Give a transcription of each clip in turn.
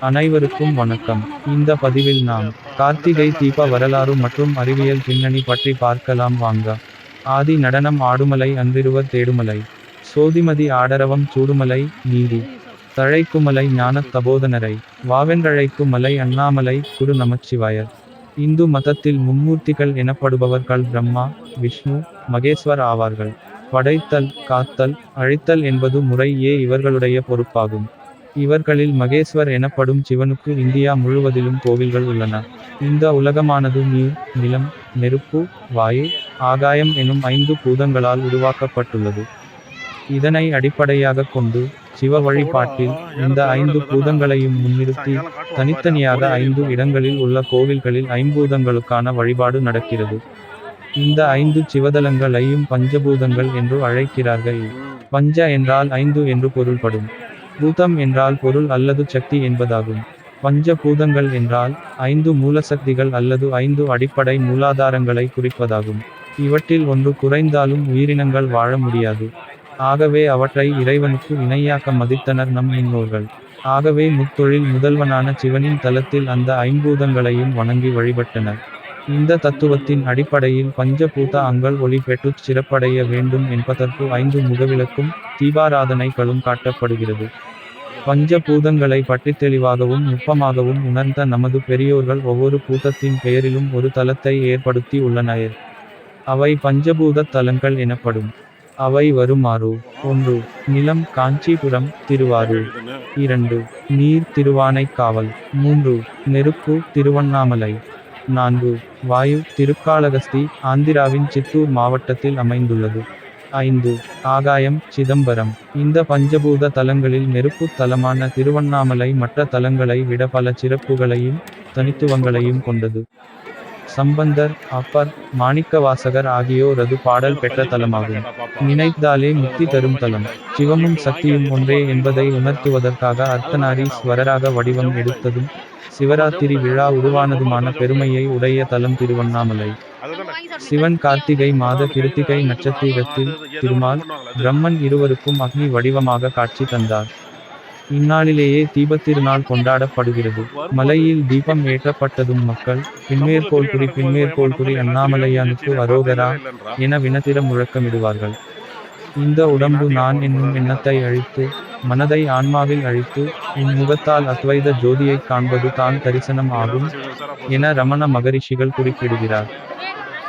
அனைவருக்கும் வணக்கம். இந்த பதிவில் நாம் கார்த்திகை தீப வரலாறு மற்றும் அறிவியல் பின்னணி பற்றி பார்க்கலாம் வாங்க. ஆதி நடனம் ஆடுமலை அன்றிருவர் தேடுமலை. சோதிமதி ஆடரவம் சூடுமலை நீதி. தழைக்குமலை ஞானத் தபோதனரை. வாவென்றழைக்குமலை அண்ணாமலை குரு நமச்சிவாயர் இந்து மதத்தில் மும்மூர்த்திகள் எனப்படுபவர்கள் பிரம்மா விஷ்ணு மகேஸ்வர் ஆவார்கள். படைத்தல் காத்தல் அழித்தல் என்பது முறையே இவர்களுடைய பொறுப்பாகும். இவர்களில் மகேஸ்வர் எனப்படும் சிவனுக்கு இந்தியா முழுவதிலும் கோவில்கள் உள்ளன. இந்த உலகமானது நீர் நிலம் நெருப்பு வாயு ஆகாயம் எனும் ஐந்து பூதங்களால் உருவாக்கப்பட்டுள்ளது. இதனை அடிப்படையாக கொண்டு சிவ வழிபாட்டில் இந்த ஐந்து பூதங்களையும் முன்னிறுத்தி தனித்தனியாக ஐந்து இடங்களில் உள்ள கோவில்களில் ஐம்பூதங்களுக்கான வழிபாடு நடக்கிறது. இந்த ஐந்து சிவதலங்களையும் பஞ்சபூதங்கள் என்று அழைக்கிறார்கள். பஞ்ச என்றால் ஐந்து என்று பொருள்படும். பூதம் என்றால் பொருள் அல்லது சக்தி என்பதாகும். பஞ்ச பூதங்கள் என்றால் ஐந்து மூலசக்திகள் அல்லது ஐந்து அடிப்படை மூலாதாரங்களை குறிப்பதாகும். இவற்றில் ஒன்று குறைந்தாலும் உயிரினங்கள் வாழ முடியாது. ஆகவே அவற்றை இறைவனுக்கு இணையாக்க மதித்தனர் நம் முன்னோர்கள். ஆகவே முத்தொழில் முதல்வனான சிவனின் தலத்தில் அந்த ஐம்பூதங்களையும் வணங்கி வழிபட்டனர். இந்த தத்துவத்தின் அடிப்படையில் பஞ்சபூத அங்கள் ஒளி பெற்றுச் சிறப்படைய வேண்டும் என்பதற்கு ஐந்து முகவிலக்கும் தீபாராதனைகளும் காட்டப்படுகிறது. பஞ்சபூதங்களை பற்றி தெளிவாகவும் நுட்பமாகவும் உணர்ந்த நமது பெரியோர்கள் ஒவ்வொரு பூதத்தின் பெயரிலும் ஒரு தலத்தை ஏற்படுத்தி உள்ளனர். அவை பஞ்சபூத தலங்கள் எனப்படும். அவை வருமாறு. ஒன்று நிலம் காஞ்சிபுரம் திருவாரூர். இரண்டு நீர் திருவானைக்காவல் மூன்று நெருப்பு திருவண்ணாமலை. நான்கு வாயு திருக்காளகஸ்தி ஆந்திராவின் சித்தூர் மாவட்டத்தில் அமைந்துள்ளது. ஐந்து ஆகாயம் சிதம்பரம். இந்த பஞ்சபூத தலங்களில் நெருப்பு தலமான திருவண்ணாமலை மற்ற தலங்களை விட பல சிறப்புகளையும் தனித்துவங்களையும் கொண்டது. சம்பந்தர் அப்பர் மாணிக்கவாசகர் ஆகியோரது பாடல் பெற்ற தலமாகும். நினைத்தாலே முக்தி தரும் தலம். சிவமும் சக்தியும் ஒன்றே என்பதை உணர்த்துவதற்காக அர்த்தநாரீஸ்வரராக வடிவம் எடுத்ததும் சிவராத்திரி விழா உருவானதுமான பெருமையை உடைய தலம் திருவண்ணாமலை. சிவன் கார்த்திகை மாத கிருத்திகை நட்சத்திரத்தில் திருமால் பிரம்மன் இருவருக்கும் அக்னி வடிவமாக காட்சி தந்தார். இந்நாளிலேயே தீபத்திருநாள் கொண்டாடப்படுகிறது. மலையில் தீபம் ஏற்றப்பட்டதும் மக்கள் பின்மேற்கோள் குறி பின்மேற்கோள் குறி அண்ணாமலையானுக்கு அரோகரா என வினத்திர முழக்கமிடுவார்கள். இந்த உடம்பு நான் என்னும் எண்ணத்தை அழித்து மனதை ஆன்மாவில் அழித்து உன் முகத்தால் அத்வைத ஜோதியைக் காண்பது தான் தரிசனம் ஆகும் என ரமண மகரிஷிகள் குறிப்பிடுகிறார்.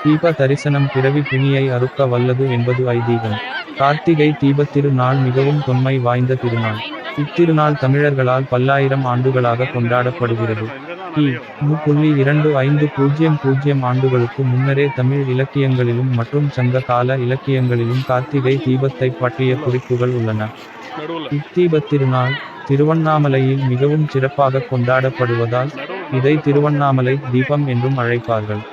தீப தரிசனம் பிறவி பிணியை அறுக்க வல்லது என்பது ஐதீகம். கார்த்திகை தீபத்திரு நாள் மிகவும் தொன்மை வாய்ந்த திருநாள். இத்திருநாள் தமிழர்களால் பல்லாயிரம் ஆண்டுகளாக கொண்டாடப்படுகிறது. கி. மு. புள்ளி இரண்டு ஐந்து பூஜ்ஜியம் பூஜ்ஜியம் ஆண்டுகளுக்கு முன்னரே தமிழ் இலக்கியங்களிலும் மற்றும் சங்க கால இலக்கியங்களிலும் கார்த்திகை தீபத்தை பற்றிய குறிப்புகள் உள்ளன. இத்தீபத்திருநாள் திருவண்ணாமலையில் மிகவும் சிறப்பாக கொண்டாடப்படுவதால் இதை திருவண்ணாமலை தீபம் என்றும் அழைப்பார்கள்.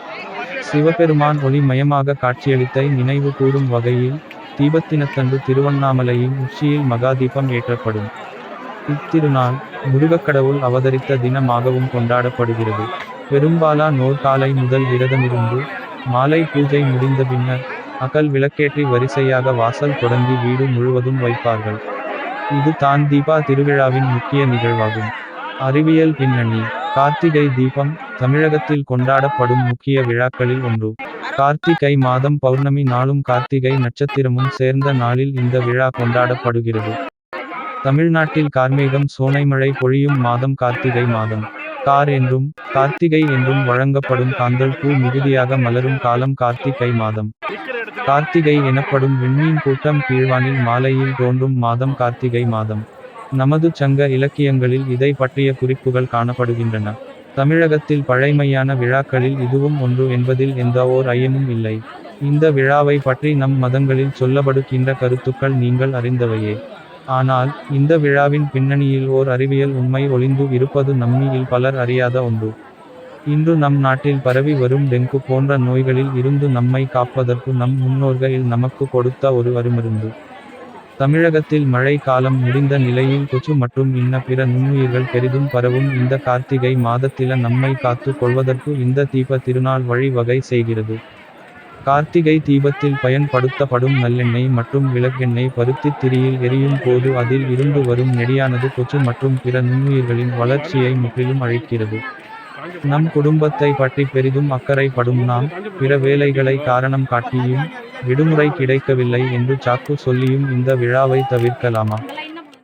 சிவபெருமான் ஒளிமயமாக காட்சியளித்தை நினைவு கூறும் வகையில் தீபத்தினத்தன்று திருவண்ணாமலையின் உச்சியில் மகாதீபம் ஏற்றப்படும். இத்திருநாள் முருகக்கடவுள் அவதரித்த தினமாகவும் கொண்டாடப்படுகிறது. பெரும்பாலா நோர் காலை முதல் விரதமிருந்து மாலை பூஜை முடிந்த பின்னர் அகல் விளக்கேற்றி வரிசையாக வாசல் தொடங்கி வீடு முழுவதும் வைப்பார்கள். இது தான் தீபா திருவிழாவின் முக்கிய நிகழ்வாகும். அறிவியல் பின்னணி கார்த்திகை தீபம் தமிழகத்தில் கொண்டாடப்படும் முக்கிய விழாக்களில் ஒன்று. கார்த்திகை மாதம் பௌர்ணமி நாளும் கார்த்திகை நட்சத்திரமும் சேர்ந்த நாளில் இந்த விழா கொண்டாடப்படுகிறது. தமிழ்நாட்டில் கார்மேகம் சோனைமழை பொழியும் மாதம் கார்த்திகை மாதம். கார் என்றும் கார்த்திகை என்றும் வழங்கப்படும் காந்தல் பூ மிகுதியாக மலரும் காலம் கார்த்திகை மாதம். கார்த்திகை எனப்படும் விண்மீன் கூட்டம் கீழ்வானில் மாலையில் தோன்றும் மாதம் கார்த்திகை மாதம். நமது சங்க இலக்கியங்களில் இதை பற்றிய குறிப்புகள் காணப்படுகின்றன. தமிழகத்தில் பழைமையான விழாக்களில் இதுவும் ஒன்று என்பதில் எந்த ஓர் ஐயமும் இல்லை. இந்த விழாவை பற்றி நம் மதங்களில் சொல்லப்படுகின்ற கருத்துக்கள் நீங்கள் அறிந்தவையே. ஆனால் இந்த விழாவின் பின்னணியில் ஓர் அறிவியல் உண்மை ஒளிந்து இருப்பது நம்மியில் பலர் அறியாத ஒன்று. இன்று நம் நாட்டில் பரவி வரும் டெங்கு போன்ற நோய்களில் இருந்து நம்மை காப்பதற்கு நம் முன்னோர்களில் நமக்கு கொடுத்த ஒரு அருமருந்து. தமிழகத்தில் மழை காலம் முடிந்த நிலையில் கொசு மற்றும் இன்ன பிற நுண்ணுயிர்கள் பெரிதும் பரவும் இந்த கார்த்திகை மாதத்தில நம்மை காத்து கொள்வதற்கு இந்த தீப திருநாள் வழி வகை செய்கிறது. கார்த்திகை தீபத்தில் பயன்படுத்தப்படும் நல்லெண்ணெய் மற்றும் விளக்கெண்ணெய் பருத்தித் திரியில் எரியும் போது அதில் இருந்து வரும் நெடியானது கொச்சு மற்றும் பிற நுண்ணுயிர்களின் வளர்ச்சியை முற்றிலும் அழிக்கிறது. நம் குடும்பத்தை பற்றி பெரிதும் அக்கறைப்படும் நாம் பிற வேலைகளை காரணம் காட்டியும் விடுமுறை கிடைக்கவில்லை என்று சாக்கு சொல்லியும் இந்த விழாவை தவிர்க்கலாமா?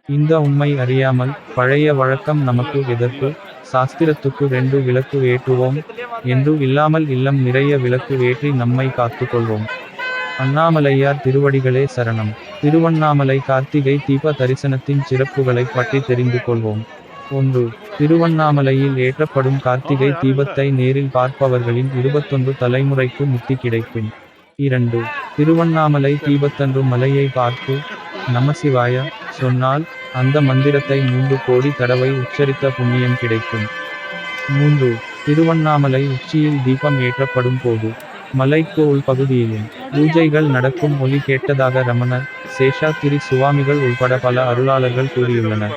இந்த உண்மை அறியாமல் பழைய வழக்கம் நமக்கு எதற்கு சாஸ்திரத்துக்கு ரெண்டு விளக்கு ஏற்றுவோம் என்று இல்லாமல் இல்லம் நிறைய விளக்கு ஏற்றி நம்மை காத்து கொள்வோம் அண்ணாமலையார் திருவடிகளே சரணம். திருவண்ணாமலை கார்த்திகை தீப தரிசனத்தின் சிறப்புகளை பற்றி தெரிந்து கொள்வோம். ஒன்று திருவண்ணாமலையில் ஏற்றப்படும் கார்த்திகை தீபத்தை நேரில் பார்ப்பவர்களின் இருபத்தொன்று தலைமுறைக்கு முக்தி கிடைக்கும். இரண்டு திருவண்ணாமலை தீபத்தன்று மலையை பார்த்து நமசிவாய சொன்னால் அந்த மந்திரத்தை மூன்று கோடி தடவை உச்சரித்த புண்ணியம் கிடைக்கும். மூன்று. திருவண்ணாமலை உச்சியில் தீபம் ஏற்றப்படும் போது மலைக்கு உள்பகுதியிலும் பூஜைகள் நடக்கும் ஒலி கேட்டதாக ரமணர் சேஷாத்திரி சுவாமிகள் உள்பட பல அருளாளர்கள் கூறியுள்ளனர்.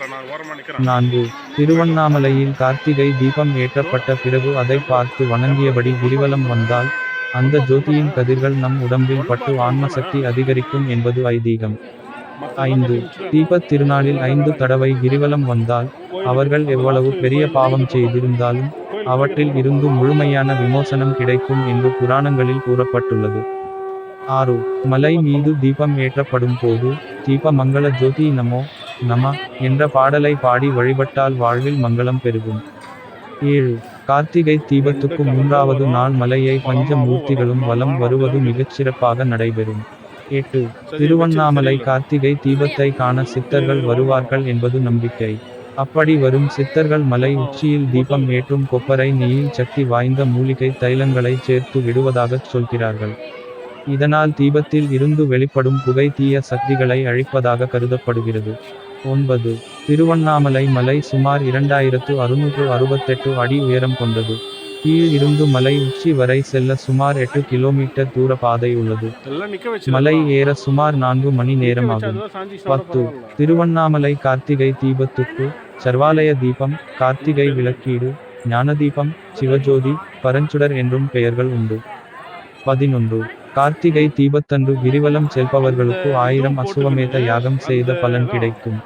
நான்கு. திருவண்ணாமலையில் கார்த்திகை தீபம் ஏற்றப்பட்ட பிறகு அதை பார்த்து வணங்கியபடி கிரிவலம் வந்தால் அந்த ஜோதியின் கதிர்கள் நம் உடம்பில் பட்டு ஆன்ம சக்தி அதிகரிக்கும் என்பது ஐதீகம். ஐந்து தீபத் திருநாளில் ஐந்து தடவை கிரிவலம் வந்தால் அவர்கள் எவ்வளவு பெரிய பாவம் செய்திருந்தாலும் அவற்றில் இருந்து முழுமையான விமோசனம் கிடைக்கும் என்று புராணங்களில் கூறப்பட்டுள்ளது. ஆறு மலை மீது தீபம் ஏற்றப்படும் போது தீப மங்கள ஜோதி நமோ நம என்ற பாடலை பாடி வழிபட்டால் வாழ்வில் மங்களம் பெருகும். ஏழு கார்த்திகை தீபத்துக்கு மூன்றாவது நாள் மலையை பஞ்ச மூர்த்திகளும் வலம் வருவது மிகச்சிறப்பாக நடைபெறும். எட்டு. திருவண்ணாமலை கார்த்திகை தீபத்தை காண சித்தர்கள் வருவார்கள் என்பது நம்பிக்கை. அப்படி வரும் சித்தர்கள் மலை உச்சியில் தீபம் ஏற்றும் கொப்பரை நெய்யில் சக்தி வாய்ந்த மூலிகை தைலங்களை சேர்த்து விடுவதாகச் சொல்கிறார்கள். இதனால் தீபத்தில் இருந்து வெளிப்படும் புகை தீய சக்திகளை அழிப்பதாக கருதப்படுகிறது. ஒன்பது. திருவண்ணாமலை மலை சுமார் இரண்டாயிரத்து அறுநூற்று அறுபத்தெட்டு அடி உயரம் கொண்டது. கீழ் இருந்து மலை உச்சி வரை செல்ல சுமார் எட்டு கிலோமீட்டர் தூர பாதை உள்ளது. மலை ஏற சுமார் நான்கு மணி நேரமாகும் பத்து. திருவண்ணாமலை கார்த்திகை தீபத்துக்கு சர்வாலய தீபம் கார்த்திகை விளக்கீடு ஞானதீபம் சிவஜோதி பரஞ்சுடர் என்றும் பெயர்கள் உண்டு. பதினொன்று. கார்த்திகை தீபத்தன்று கிரிவலம் செல்பவர்களுக்கு ஆயிரம் அசுவமேத யாகம் செய்த பலன் கிடைக்கும்.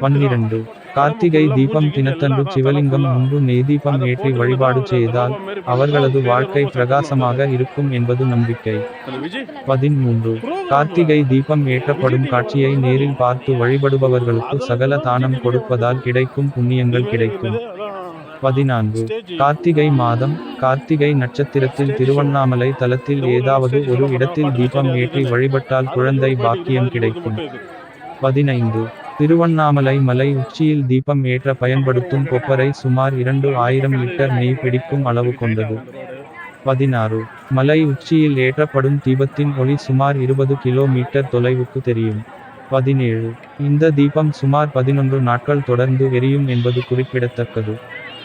பன்னிரண்டு. கார்த்திகை தீபம் தினத்தன்று சிவலிங்கம் முன்பு நெய்தீபம் ஏற்றி வழிபாடு செய்தால் அவர்களது வாழ்க்கை பிரகாசமாக இருக்கும் என்பது நம்பிக்கை. பதிமூன்று. கார்த்திகை தீபம் ஏற்றப்படும் காட்சியை நேரில் பார்த்து வழிபடுபவர்களுக்கு சகல தானம் கொடுப்பதால் கிடைக்கும் புண்ணியங்கள் கிடைக்கும். பதினான்கு. கார்த்திகை மாதம் கார்த்திகை நட்சத்திரத்தில் திருவண்ணாமலை தலத்தில் ஏதாவது ஒரு இடத்தில் தீபம் ஏற்றி வழிபட்டால் குழந்தை பாக்கியம் கிடைக்கும். பதினைந்து. திருவண்ணாமலை மலை உச்சியில் தீபம் ஏற்ற பயன்படுத்தும் கொப்பரை சுமார் இரண்டு ஆயிரம் லிட்டர் நெய் பிடிக்கும் அளவு கொண்டது. பதினாறு. மலை உச்சியில் ஏற்றப்படும் தீபத்தின் ஒளி சுமார் இருபது கிலோமீட்டர் தொலைவுக்கு தெரியும். பதினேழு. இந்த தீபம் சுமார் பதினொன்று நாட்கள் தொடர்ந்து எரியும் என்பது குறிப்பிடத்தக்கது.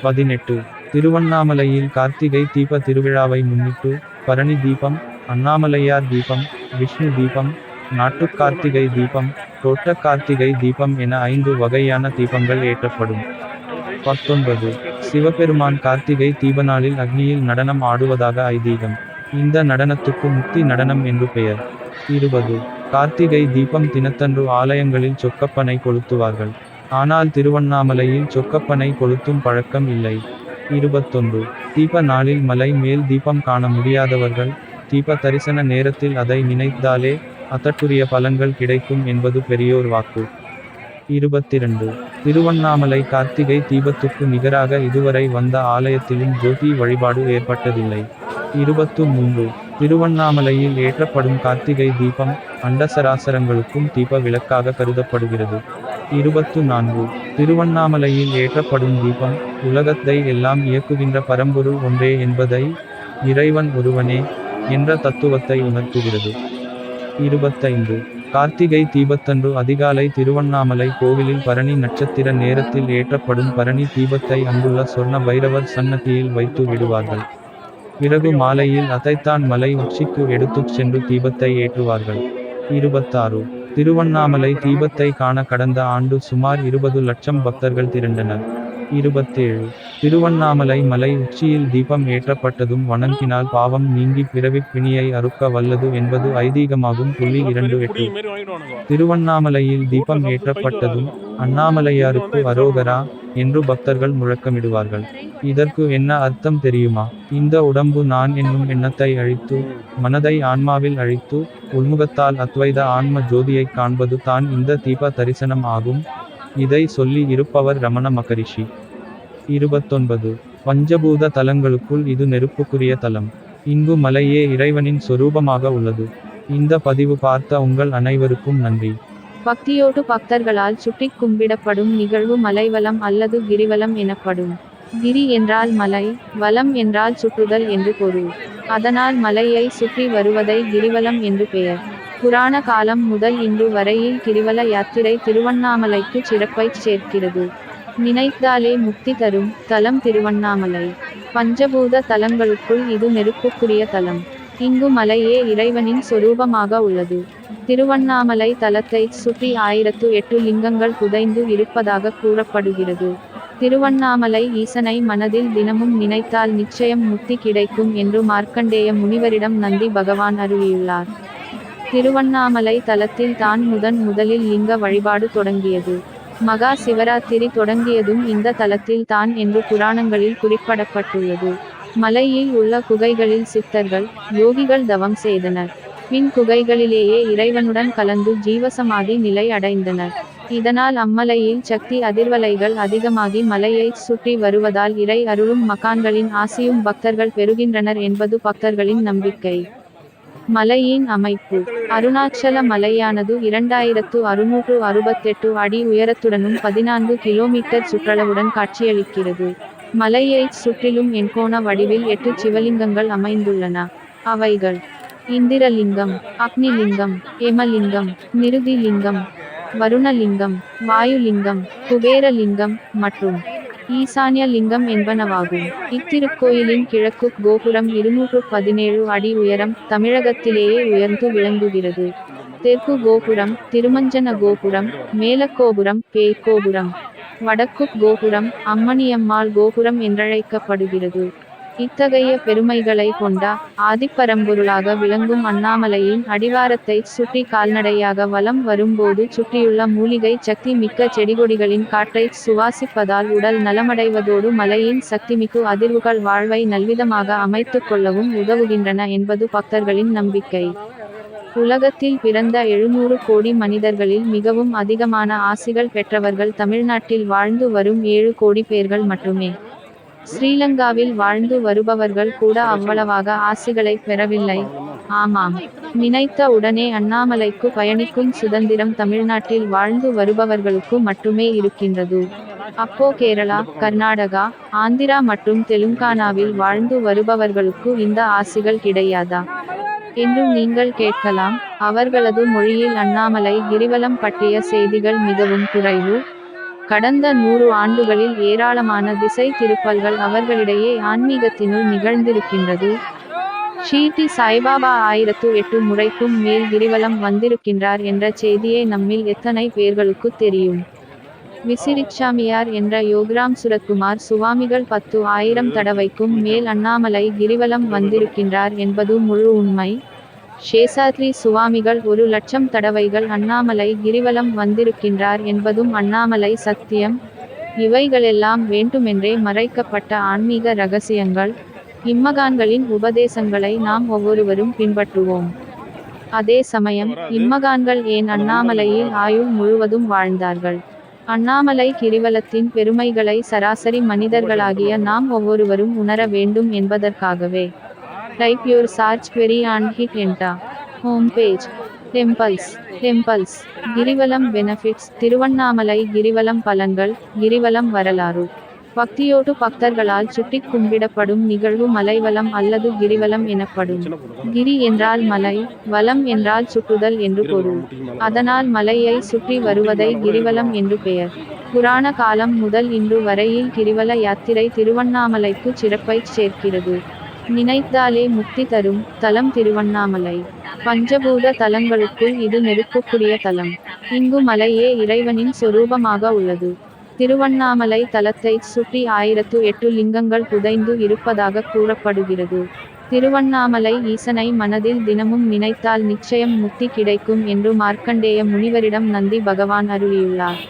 பதினெட்டு. திருவண்ணாமலையில் கார்த்திகை தீப திருவிழாவை முன்னிட்டு பரணி தீபம் அண்ணாமலையார் தீபம் விஷ்ணு தீபம் நாட்டு கார்த்திகை தீபம் தோட்ட கார்த்திகை தீபம் என ஐந்து வகையான தீபங்கள் ஏற்றப்படும். பத்தொன்பது. சிவபெருமான் கார்த்திகை தீபநாளில் அக்னியில் நடனம் ஆடுவதாக ஐதீகம். இந்த நடனத்துக்கு முக்தி நடனம் என்று பெயர். இருபது. கார்த்திகை தீபம் தினத்தன்று ஆலயங்களில் சொக்கப்பனை கொளுத்துவார்கள். ஆனால் திருவண்ணாமலையில் சொக்கப்பனை கொளுத்தும் பழக்கம் இல்லை. இருபத்தொன்று. தீப நாளில் மலை மேல் தீபம் காண முடியாதவர்கள் தீப தரிசன நேரத்தில் அதை நினைத்தாலே அத்தட்டுரிய பலன்கள் கிடைக்கும் என்பது பெரியோர் வாக்கு. இருபத்திரண்டு. திருவண்ணாமலை கார்த்திகை தீபத்துக்கு நிகராக இதுவரை வந்த ஆலயத்திலும் ஜோதி வழிபாடு ஏற்பட்டதில்லை. இருபத்து மூன்று திருவண்ணாமலையில் ஏற்றப்படும் கார்த்திகை தீபம் அண்டசராசரங்களுக்கும் தீப விளக்காக கருதப்படுகிறது. இருபத்து நான்கு திருவண்ணாமலையில் ஏற்றப்படும் தீபம் உலகத்தை எல்லாம் இயக்குகின்ற பரம்பொருள் ஒன்றே என்பதை இறைவன் ஒருவனே என்ற தத்துவத்தை உணர்த்துகிறது. இருபத்தைந்து. கார்த்திகை தீபத்தன்று அதிகாலை திருவண்ணாமலை கோவிலில் பரணி நட்சத்திர நேரத்தில் ஏற்றப்படும் பரணி தீபத்தை அங்குள்ள சொர்ண பைரவர் சன்னதியில் வைத்து விடுவார்கள். பிறகு மாலையில் அதைத்தான் மலை உச்சிக்கு எடுத்துச் சென்று தீபத்தை ஏற்றுவார்கள். இருபத்தாறு. திருவண்ணாமலை தீபத்தை காண கடந்த ஆண்டு சுமார் இருபது லட்சம் பக்தர்கள் திரண்டனர். இருபத்தேழு. திருவண்ணாமலை மலை உச்சியில் தீபம் ஏற்றப்பட்டதும் வணங்கினால் பாவம் நீங்கி பிறவிப் பிணியை அறுக்க வல்லது என்பது ஐதீகமாகும். புள்ளி இரண்டு எட்டு. திருவண்ணாமலையில் தீபம் ஏற்றப்பட்டதும் அண்ணாமலையாருக்கு அரோகரா என்று பக்தர்கள் முழக்கமிடுவார்கள். இதற்கு என்ன அர்த்தம் தெரியுமா? இந்த உடம்பு நான் என்னும் எண்ணத்தை அழித்து மனதை ஆன்மாவில் அழித்து உள்முகத்தால் அத்வைத ஆன்ம ஜோதியைக் காண்பது தான் இந்த தீப தரிசனம் ஆகும். இதை சொல்லி இருப்பவர் ரமண மகரிஷி. இருபத்தொன்பது. பஞ்சபூத தலங்களுக்குள் இது நெருப்புக்குரிய தலம். இங்கு மலையே இறைவனின் சொரூபமாக உள்ளது. இந்த பதிவு பார்த்த உங்கள் அனைவருக்கும் நன்றி. பக்தியோடு பக்தர்களால் சுட்டி கும்பிடப்படும் நிகழ்வு மலைவலம் அல்லது கிரிவலம் எனப்படும். கிரி என்றால் மலை வலம் என்றால் சுற்றுதல் என்று பொருள். அதனால் மலையை சுற்றி வருவதை கிரிவலம் என்று பெயர். புராண காலம் முதல் இன்று வரையில் கிரிவல யாத்திரை திருவண்ணாமலைக்கு சிறப்பைச் சேர்க்கிறது. நினைத்தாலே முக்தி தரும் தலம் திருவண்ணாமலை. பஞ்சபூத தலங்களுக்குள் இது நெருப்புக்குரிய தலம். இங்கு மலையே இறைவனின் சொரூபமாக உள்ளது. திருவண்ணாமலை தலத்தை சுற்றி ஆயிரத்து எட்டு லிங்கங்கள் புதைந்து இருப்பதாக கூறப்படுகிறது. திருவண்ணாமலை ஈசனை மனதில் தினமும் நினைத்தால் நிச்சயம் முக்தி கிடைக்கும் என்று மார்க்கண்டேய முனிவரிடம் நந்தி பகவான் அருளியுள்ளார். திருவண்ணாமலை தலத்தில் தான் முதன் முதலில் லிங்க வழிபாடு தொடங்கியது. மகா சிவராத்திரி தொடங்கியதும் இந்த தலத்தில் தான் என்று புராணங்களில் குறிப்பிடப்பட்டுள்ளது. மலையில் உள்ள குகைகளில் சித்தர்கள் யோகிகள் தவம் செய்தனர். பின் குகைகளிலேயே இறைவனுடன் கலந்து ஜீவசமாதி நிலை அடைந்தனர். இதனால் அம்மலையில் சக்தி அதிர்வலைகள் அதிகமாகி மலையை சுற்றி வருவதால் இறை அருளும் மகான்களின் ஆசியும் பக்தர்கள் பெறுகின்றனர் என்பது பக்தர்களின் நம்பிக்கை. மலையின் அமைப்பு. அருணாச்சல மலையானது இரண்டாயிரத்து அறுநூற்று அறுபத்தெட்டு அடி உயரத்துடனும் பதினான்கு கிலோமீட்டர் சுற்றளவுடன் காட்சியளிக்கிறது. மலையைச் சுற்றிலும் எண்கோண வடிவில் எட்டு சிவலிங்கங்கள் அமைந்துள்ளன. அவைகள் இந்திரலிங்கம் அக்னிலிங்கம் எமலிங்கம் நிருதிலிங்கம் வருணலிங்கம் வாயுலிங்கம் குபேரலிங்கம் மற்றும் ஈசான்ய லிங்கம் என்பனவாகும். இத்திருக்கோயிலின் கிழக்கு கோபுரம் இருநூற்று பதினேழு அடி உயரம் தமிழகத்திலேயே உயர்ந்து விளங்குகிறது. தெற்கு கோபுரம் திருமஞ்சன கோபுரம் மேலக்கோபுரம் பேய்கோபுரம் வடக்கு கோபுரம் அம்மணியம்மாள் கோபுரம் என்றழைக்கப்படுகிறது. இத்தகைய பெருமைகளை கொண்ட ஆதிப்பரம்பொருளாக விளங்கும் அண்ணாமலையின் அடிவாரத்தை சுற்றி கால்நடையாக வலம் வரும்போது சுற்றியுள்ள மூலிகை சக்தி மிக்க செடிகொடிகளின் காற்றை சுவாசிப்பதால் உடல் நலமடைவதோடு மலையின் சக்திமிக்கு அதிர்வுகள் வாழ்வை நல்விதமாக அமைத்துக் கொள்ளவும் உதவுகின்றன என்பது பக்தர்களின் நம்பிக்கை. உலகத்தில் பிறந்த எழுநூறு கோடி மனிதர்களில் மிகவும் அதிகமான ஆசிகள் பெற்றவர்கள் தமிழ்நாட்டில் வாழ்ந்து வரும் ஏழு கோடி பேர்கள் மட்டுமே. ஸ்ரீலங்காவில் வாழ்ந்து வருபவர்கள் கூட அவ்வளவாக ஆசிகளை பெறவில்லை. ஆமாம். நினைத்த உடனே அண்ணாமலைக்கு பயணிக்கும் சுதந்திரம் தமிழ்நாட்டில் வாழ்ந்து வருபவர்களுக்கு மட்டுமே இருக்கின்றது. அப்போ கேரளா கர்நாடகா ஆந்திரா மற்றும் தெலுங்கானாவில் வாழ்ந்து வருபவர்களுக்கு இந்த ஆசிகள் கிடையாதா? என்று நீங்கள் கேட்கலாம். அவர்களது மொழியில் அண்ணாமலை கிரிவலம் பற்றிய செய்திகள் மிகவும் குறைவு. கடந்த நூறு ஆண்டுகளில் ஏராளமான திசை திருப்பல்கள் அவர்களிடையே ஆன்மீகத்தினுள் நிகழ்ந்திருக்கின்றது. ஷீட்டி சாய்பாபா ஆயிரத்து எட்டு முறைக்கும் மேல் கிரிவலம் வந்திருக்கின்றார் என்ற செய்தியே நம்மில் எத்தனை பேர்களுக்கு தெரியும். விசிறிச்சாமியார் என்ற யோகிராம் சுரத்குமார் சுவாமிகள் பத்து ஆயிரம் தடவைக்கும் மேல் அண்ணாமலை கிரிவலம் வந்திருக்கின்றார் என்பது முழு உண்மை. ஷேஷாத்ரி சுவாமிகள் ஒரு லட்சம் தடவைகள் அண்ணாமலை கிரிவலம் வந்திருக்கின்றார் என்பதும் அண்ணாமலை சத்தியம். இவைகளெல்லாம் வேண்டுமென்றே மறைக்கப்பட்ட ஆன்மீக ரகசியங்கள். இம்மகான்களின் உபதேசங்களை நாம் ஒவ்வொருவரும் பின்பற்றுவோம். அதே சமயம் இம்மகான்கள் ஏன் அண்ணாமலையில் ஆயுள் முழுவதும் வாழ்ந்தார்கள்? அண்ணாமலை கிரிவலத்தின் பெருமைகளை சராசரி மனிதர்களாகிய நாம் ஒவ்வொருவரும் உணர வேண்டும் என்பதற்காகவே. Type your search query and hit enter. Home page temples temples Girivalam benefits Tiruvannamalai Girivalam பலன்கள் கிரிவலம் வரலாறு பக்தியோடு பக்தர்களால் சுட்டிக் கும்பிடப்படும் நிகழ்வு மலைவலம் அல்லது கிரிவலம் எனப்படும் கிரி என்றால் மலை வலம் என்றால் சுற்றுதல் என்று பொருள் அதனால் மலையை சுற்றி வருவதை கிரிவலம் என்று பெயர் புராண காலம் முதல் இன்று வரையில் கிரிவல யாத்திரை திருவண்ணாமலைக்கு சிறப்பைச் சேர்க்கிறது நினைத்தாலே முக்தி தரும் தலம் திருவண்ணாமலை. பஞ்சபூத தலங்களுக்குள் இது நெருப்புக்குரிய தலம். இங்கு மலையே இறைவனின் சொரூபமாக உள்ளது. திருவண்ணாமலை தலத்தை சுற்றி ஆயிரத்து எட்டு லிங்கங்கள் புதைந்து இருப்பதாக கூறப்படுகிறது. திருவண்ணாமலை ஈசனை மனதில் தினமும் நினைத்தால் நிச்சயம் முக்தி கிடைக்கும் என்று மார்க்கண்டேய முனிவரிடம் நந்தி பகவான் அருளியுள்ளார்.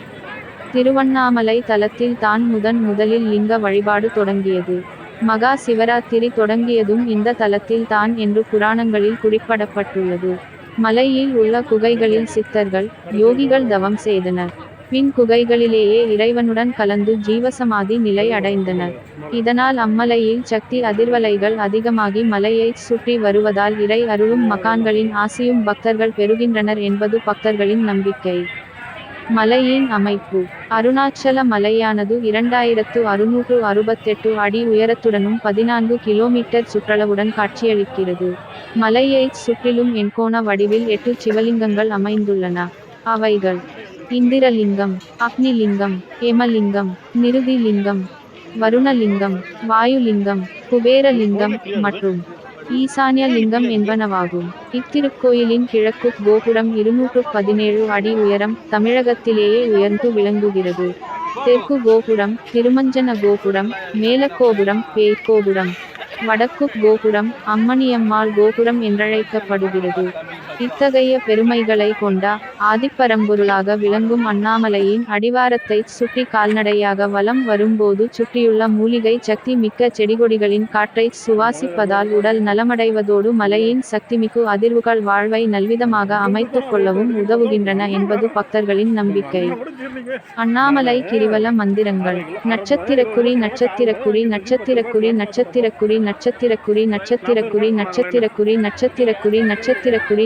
திருவண்ணாமலை தலத்தில் தான் முதன் முதலில் லிங்க வழிபாடு தொடங்கியது. மகா சிவராத்திரி தொடங்கியதும் இந்த தலத்தில் தான் என்று புராணங்களில் குறிப்பிடப்பட்டுள்ளது. மலையில் உள்ள குகைகளில் சித்தர்கள் யோகிகள் தவம் செய்தனர். பின் குகைகளிலேயே இறைவனுடன் கலந்து ஜீவசமாதி நிலை அடைந்தனர். இதனால் அம்மலையில் சக்தி அதிர்வலைகள் அதிகமாகி மலையை சுற்றி வருவதால் இறை அருளும் மகான்களின் ஆசியும் பக்தர்கள் பெறுகின்றனர் என்பது பக்தர்களின் நம்பிக்கை. மலையின் அமைப்பு. அருணாச்சல மலையானது இரண்டாயிரத்து அறுநூற்று அறுபத்தெட்டு அடி உயரத்துடனும் பதினான்கு கிலோமீட்டர் சுற்றளவுடன் காட்சியளிக்கிறது. மலையைச் சுற்றிலும் எண்கோண வடிவில் எட்டு சிவலிங்கங்கள் அமைந்துள்ளன. அவைகள் இந்திரலிங்கம் அக்னிலிங்கம் எமலிங்கம் நிருதிலிங்கம் வருணலிங்கம் வாயுலிங்கம் குபேரலிங்கம் மற்றும் ஈசான்ய லிங்கம் என்பனவாகும். இத்திருக்கோயிலின் கிழக்கு கோபுரம் இருநூற்று பதினேழு அடி உயரம் தமிழகத்திலேயே உயர்ந்து விளங்குகிறது. தெற்கு கோபுரம் திருமஞ்சன கோபுரம் மேலக்கோபுரம் பேய்கோபுரம் வடக்கு கோபுரம் அம்மணியம்மாள் கோபுரம் என்றழைக்கப்படுகிறது. இத்தகைய பெருமைகளை கொண்ட ஆதிப்பரம்பொருளாக விளங்கும் அண்ணாமலையின் அடிவாரத்தை சுற்றி கால்நடையாக வலம் வரும்போது சுற்றியுள்ள மூலிகை சக்தி மிக்க செடிகொடிகளின் காற்றை சுவாசிப்பதால் உடல் நலமடைவதோடு மலையின் சக்திமிகு அதிர்வுகள் வாழ்வை நல்விதமாக அமைத்துக் கொள்ளவும் உதவுகின்றன என்பது பக்தர்களின் நம்பிக்கை அண்ணாமலை கிரிவல மந்திரங்கள் நட்சத்திரக்குறி நட்சத்திரக்குறி நட்சத்திரக்குறி நட்சத்திரக்குறி நட்சத்திரக்குறி நட்சத்திரக்குறி நட்சத்திரக்குறி நட்சத்திரக்குறி நட்சத்திரக்குறி நட்சத்திரக்குறி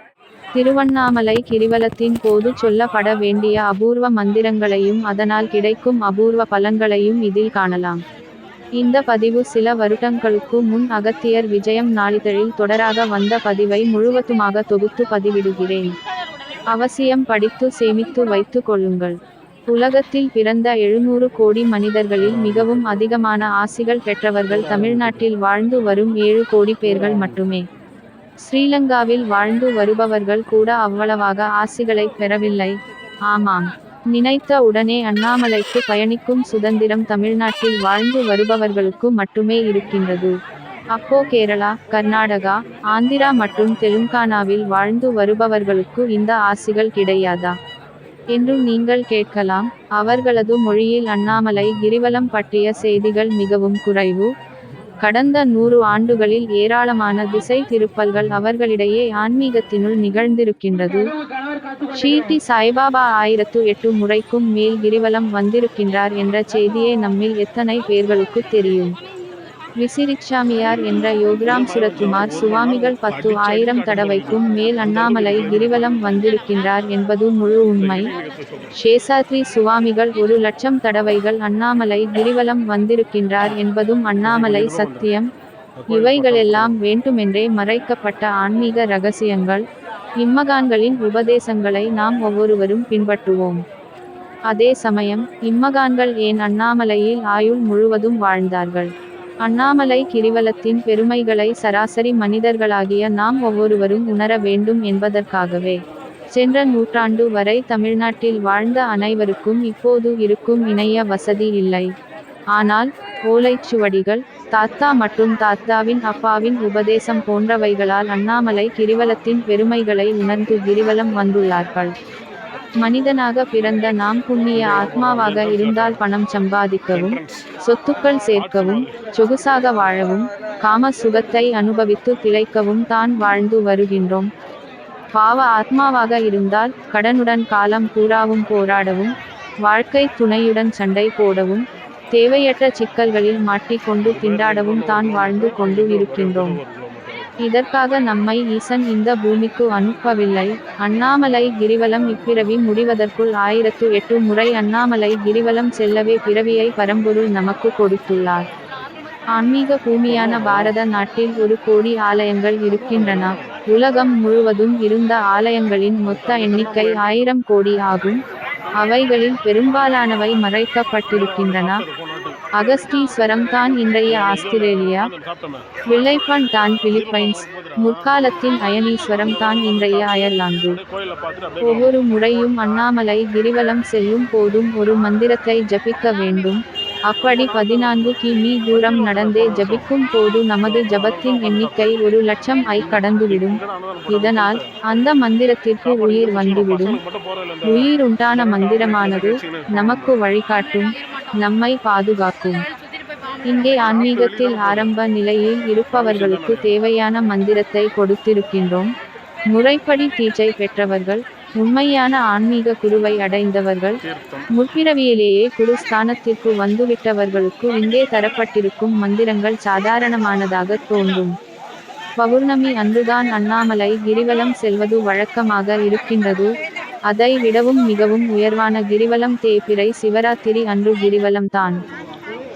திருவண்ணாமலை கிரிவலத்தின் போது சொல்லப்பட வேண்டிய அபூர்வ மந்திரங்களையும் அதனால் கிடைக்கும் அபூர்வ பலன்களையும் இதில் காணலாம். இந்த பதிவு சில வருடங்களுக்கு முன் அகத்தியர் விஜயம் நாளிதழில் தொடராக வந்த பதிவை முழுவதுமாக தொகுத்து பதிவிடுகிறேன். அவசியம் படித்து சேமித்து வைத்து கொள்ளுங்கள். உலகத்தில் பிறந்த எழுநூறு கோடி மனிதர்களில் மிகவும் அதிகமான ஆசிகள் பெற்றவர்கள் தமிழ்நாட்டில் வாழ்ந்து வரும் ஏழு கோடி பேர்கள் மட்டுமே. ஸ்ரீலங்காவில் வாழ்ந்து வருபவர்கள் கூட அவ்வளவாக ஆசிகளை பெறவில்லை. ஆமாம். நினைத்த உடனே அண்ணாமலைக்கு பயணிக்கும் சுதந்திரம் தமிழ்நாட்டில் வாழ்ந்து வருபவர்களுக்கு மட்டுமே இருக்கின்றது. அப்போ கேரளா கர்நாடகா ஆந்திரா மற்றும் தெலுங்கானாவில் வாழ்ந்து வருபவர்களுக்கு இந்த ஆசிகள் கிடையாதா? என்று நீங்கள் கேட்கலாம். அவர்களது மொழியில் அண்ணாமலை கிரிவலம் பற்றிய செய்திகள் மிகவும் குறைவு. கடந்த நூறு ஆண்டுகளில் ஏராளமான திசை திருப்பல்கள் அவர்களிடையே ஆன்மீகத்தினுள் நிகழ்ந்திருக்கின்றது. ஷீர்டி சாய்பாபா ஆயிரத்து எட்டு முறைக்கும் மேல் கிரிவலம் வந்திருக்கின்றார் என்ற செய்தியே நம்மில் எத்தனை பேர்களுக்கு தெரியும். விசிறிச்சாமியார் என்ற யோகிராம் சுரத்குமார் சுவாமிகள் பத்து ஆயிரம் தடவைக்கும் மேல் அண்ணாமலை கிரிவலம் வந்திருக்கின்றார் என்பது முழு உண்மை. சேஷாத்ரி சுவாமிகள் ஒரு லட்சம் தடவைகள் அண்ணாமலை கிரிவலம் வந்திருக்கின்றார் என்பதும் அண்ணாமலை சத்தியம். இவைகளெல்லாம் வேண்டுமென்றே மறைக்கப்பட்ட ஆன்மீக ரகசியங்கள். இம்மகான்களின் உபதேசங்களை நாம் ஒவ்வொருவரும் பின்பற்றுவோம். அதே சமயம் இம்மகான்கள் ஏன் அண்ணாமலையில் ஆயுள் முழுவதும் வாழ்ந்தார்கள்? அண்ணாமலை கிரிவலத்தின் பெருமைகளை சராசரி மனிதர்களாகிய நாம் ஒவ்வொருவரும் உணர வேண்டும் என்பதற்காகவே சென்ற நூற்றாண்டு வரை தமிழ்நாட்டில் வாழ்ந்த அனைவருக்கும் இப்போது இருக்கும் இணைய வசதி இல்லை. ஆனால் ஓலைச்சுவடிகள் தாத்தா மற்றும் தாத்தாவின் அப்பாவின் உபதேசம் போன்றவைகளால் அண்ணாமலை கிரிவலத்தின் பெருமைகளை உணர்ந்து கிரிவலம் வந்துள்ளார்கள். மனிதனாக பிறந்த நாம் புண்ணிய ஆத்மாவாக இருந்தால் பணம் சம்பாதிக்கவும் சொத்துக்கள் சேர்க்கவும் சொகுசாக வாழவும் காம சுகத்தை அனுபவித்து திளைக்கவும் தான் வாழ்ந்து வருகின்றோம். பாவ ஆத்மாவாக இருந்தால் கடனுடன் காலம் பூராவும் போராடவும் வாழ்க்கை துணையுடன் சண்டை போடவும் தேவையற்ற சிக்கல்களில் மாட்டிக்கொண்டு திண்டாடவும் தான் வாழ்ந்து கொண்டு இருக்கின்றோம். இதற்காக நம்மை ஈசன் இந்த பூமிக்கு அனுப்பவில்லை. அண்ணாமலை கிரிவலம் இப்பிறவி முடிவதற்குள் ஆயிரத்து எட்டு முறை அண்ணாமலை கிரிவலம் செல்லவே பிறவியை பரம்பொருள் நமக்கு கொடுத்துள்ளார். ஆன்மீக பூமியான பாரத நாட்டில் ஒரு கோடி ஆலயங்கள் இருக்கின்றன. உலகம் முழுவதும் இருந்த ஆலயங்களின் மொத்த எண்ணிக்கை ஆயிரம் கோடி ஆகும். அவைகளில் பெரும்பாலானவை மறைக்கப்பட்டிருக்கின்றன. அகஸ்தீஸ்வரம் தான் இன்றைய ஆஸ்திரேலியா. வில்லைப்பன் தான் பிலிப்பைன்ஸ். முற்காலத்தின் அயனீஸ்வரம் தான் இன்றைய அயர்லாந்து. ஒவ்வொரு முறையும் அண்ணாமலை கிரிவலம் செல்லும் போதும் ஒரு மந்திரத்தை ஜபிக்க வேண்டும். அப்படி பதினான்கு கிமீ தூரம் நடந்தே ஜபிக்கும் போது நமது ஜபத்தின் எண்ணிக்கை ஒரு லட்சம் ஐ கடந்துவிடும். இதனால் அந்த மந்திரத்திற்கு உயிர் வந்துவிடும். உயிர் உண்டான மந்திரமானது நமக்கு வழிகாட்டும் நம்மை பாதுகாக்கும். இங்கே ஆன்மீகத்தில் ஆரம்ப நிலையில் இருப்பவர்களுக்கு தேவையான மந்திரத்தை கொடுத்திருக்கின்றோம். முறைப்படி தீச்சை பெற்றவர்கள் உண்மையான ஆன்மீக குருவை அடைந்தவர்கள் முற்பிறவியிலேயே குரு ஸ்தானத்திற்கு வந்துவிட்டவர்களுக்கு இங்கே தரப்பட்டிருக்கும் மந்திரங்கள் சாதாரணமானதாக தோன்றும். பௌர்ணமி அன்றுதான் அண்ணாமலை கிரிவலம் செல்வது வழக்கமாக இருக்கின்றது. அதை விடவும் மிகவும் உயர்வான கிரிவலம் தேய்பிறை சிவராத்திரி அன்று கிரிவலம் தான்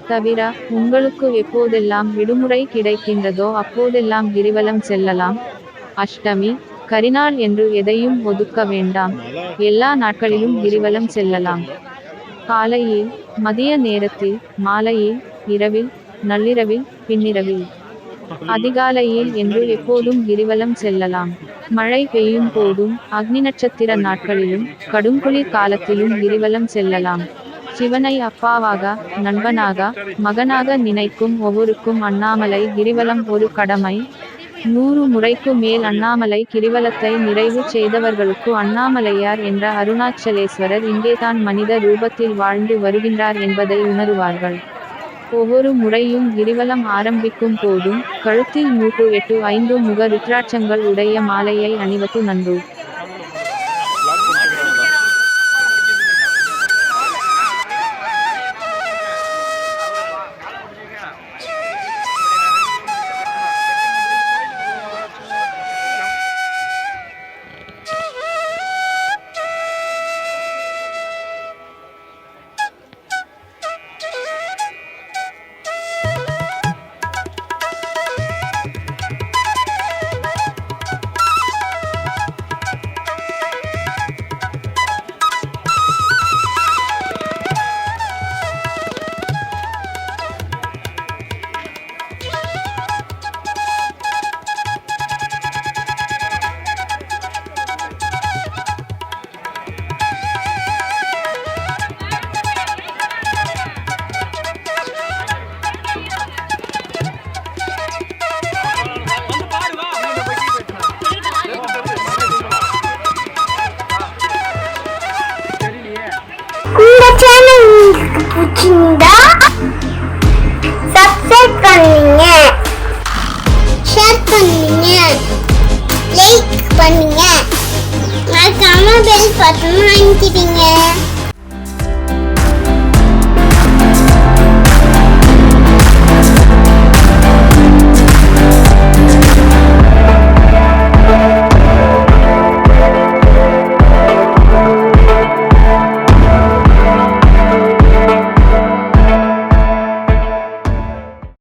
தவிர உங்களுக்கு எப்போதெல்லாம் விடுமுறை கிடைக்கின்றதோ அப்போதெல்லாம் கிரிவலம் செல்லலாம். அஷ்டமி கரிநாள் என்று எதையும் ஒதுக்க வேண்டாம். எல்லா நாட்களிலும் கிரிவலம் செல்லலாம். காலையில் மதிய நேரத்தில் மாலையில் இரவில் நள்ளிரவில் பின்னிரவில். அதிகாலையில் என்று எப்போதும் கிரிவலம் செல்லலாம். மழை பெய்யும் போதும் அக்னி நட்சத்திர நாட்களிலும் கடுங்குளிர் காலத்திலும் கிரிவலம் செல்லலாம். சிவனை அப்பாவாக நண்பனாக மகனாக நினைக்கும் ஒவ்வொருக்கும் அண்ணாமலை கிரிவலம் ஒரு கடமை. நூறு முறைக்கு மேல் அண்ணாமலை கிரிவலத்தை நிறைவு செய்தவர்களுக்கு அண்ணாமலையார் என்ற அருணாச்சலேஸ்வரர் இங்கேதான் மனித ரூபத்தில் வாழ்ந்து வருகின்றார் என்பதை உணருவார்கள். ஒவ்வொரு முறையும் கிரிவலம் ஆரம்பிக்கும் போதும் கழுத்தில் மூட்டு எட்டு ஐந்து முக ருத்ராட்சங்கள் உடைய மாலையை அணிவது நன்று. லைக் பண்ணுங்க வாங்கிக்கிறீங்க